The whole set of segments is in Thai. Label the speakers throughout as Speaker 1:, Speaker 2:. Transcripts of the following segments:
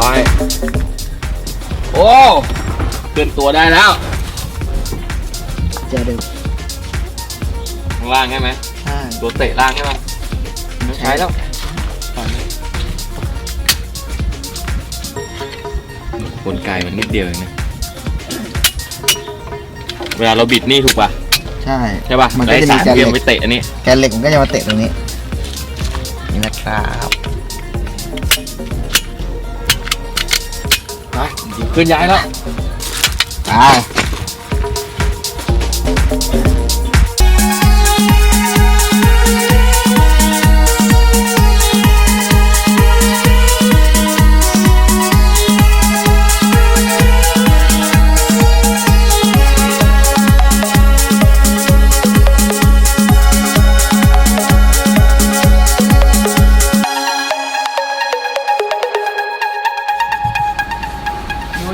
Speaker 1: ร้อยโอ้เกินตัวได้แล้ว
Speaker 2: จะเดิม
Speaker 1: ข้างล่างใช่ไหม
Speaker 2: ใช่
Speaker 1: ตัวเตะล่างใช่ไหมไม่ใช้แล้วกลไกมันนิดเดียวเองนะ เวลาเราบิดนี่ถูกป่ะ
Speaker 2: ใช่
Speaker 1: ใช่ป่ะ
Speaker 2: มันก็
Speaker 1: ไอ้
Speaker 2: จะ
Speaker 1: สา
Speaker 2: มี
Speaker 1: ร
Speaker 2: แกน
Speaker 1: เที
Speaker 2: เห
Speaker 1: ยม
Speaker 2: ล็
Speaker 1: ไป
Speaker 2: ก
Speaker 1: เตะอันนี้
Speaker 2: แกนเหล็กมันก็จะมาเตะตรงนี้ นี่นะครับ
Speaker 1: เคลื่อนย้ายแล้ว
Speaker 2: ไป
Speaker 3: อยู่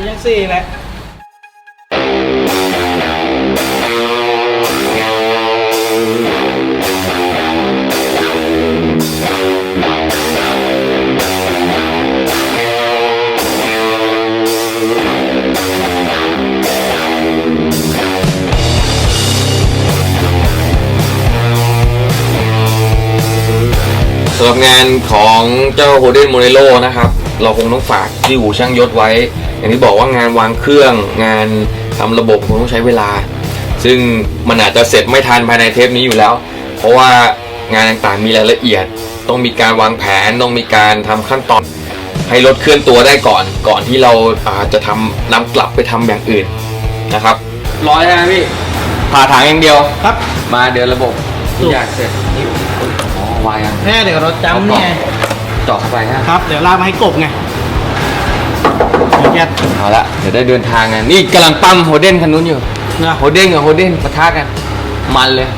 Speaker 3: ยังสี่แหละ
Speaker 1: สำหรับงานของเจ้าโฮเดนโมเนโลนะครับ เราคงต้องฝากที่หูช่างยศไว้ อย่างที่บอกว่างานวางเครื่อง งานทำระบบคงต้องใช้เวลา ซึ่งมันอาจจะเสร็จไม่ทันภายในเทปนี้อยู่แล้ว เพราะว่างานต่างๆมีรายละเอียด ต้องมีการวางแผนต้องมีการทำขั้นตอน ให้รถเคลื่อนตัวได้ก่อน ก่อนที่เราอาจจะทำนำกลับไปทำอย่างอื่นนะครับร้อยนะพี่ผ่าถังอย่างเดียว
Speaker 3: ครับ
Speaker 1: มาเดินระบบทุกอย่างเสร็จนี่อ๋อวายยัง
Speaker 3: แน่เดี๋ยวรถจำเนี่ย
Speaker 1: เจาะเข้าไปฮะ
Speaker 3: ครับ เดี๋ยวลากมาให้กบไงเดี๋ยว แก
Speaker 1: เอาละเดี๋ยวได้เดินทางกันนี่กำลังปั๊มโฮเดนคันนู้นอยู่
Speaker 3: นะ
Speaker 1: โฮเดนกับโฮเดนปะทะกัน มันเลย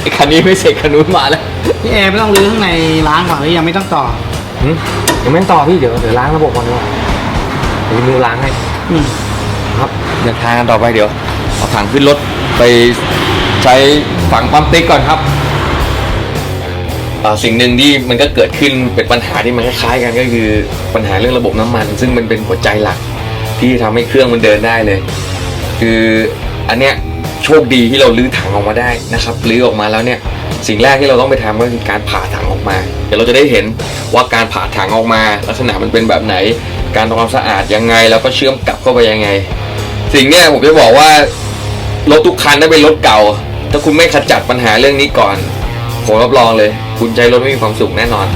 Speaker 1: ไอ้คันนี้ไม่เสร็จคันนู้นมาแล้ว
Speaker 3: พี่แอร์ไม่ต้องรื้อข้างในล้างก่อนหรือยังไม่ต้องต่อ
Speaker 1: หึยังไม่ต่อพี่เดี๋ยวเดี๋ยวล้างระบบก่อนดีกว่าเดี๋ยวมือล้างให้
Speaker 3: อืม
Speaker 1: ครับเดินทางกันต่อไปเดี๋ยวเอาถังขึ้นรถไปใช้ฝังปั๊มติ๊กก่อนครับ อ่าสิ่งหนึ่งที่มันก็เกิดขึ้นเป็นปัญหาที่มันคล้ายๆกันก็คือปัญหาเรื่องระบบน้ำมัน ซึ่งมันเป็นหัวใจหลักที่ทำให้เครื่องมันเดินได้เลย คืออันเนี้ยโชคดีที่เราลื้อถังออกมาได้นะครับลื้อออกมาแล้วเนี่ยสิ่งแรกที่เราต้องไปทำก็คือการผ่าถังออกมา เดี๋ยวเราจะได้เห็นว่าการผ่าถังออกมา ลักษณะมันเป็นแบบไหน การทำความสะอาดยังไง แล้วก็เชื่อมกลับเข้าไปยังไง สิ่งเนี้ยผมจะบอกว่ารถทุกคันถ้าเป็นรถเก่า ถ้าคุณไม่ขจัดปัญหาเรื่องนี้ก่อน ผมรับรองเลย คุณใช้รถไม่มีความสุขแน่นอน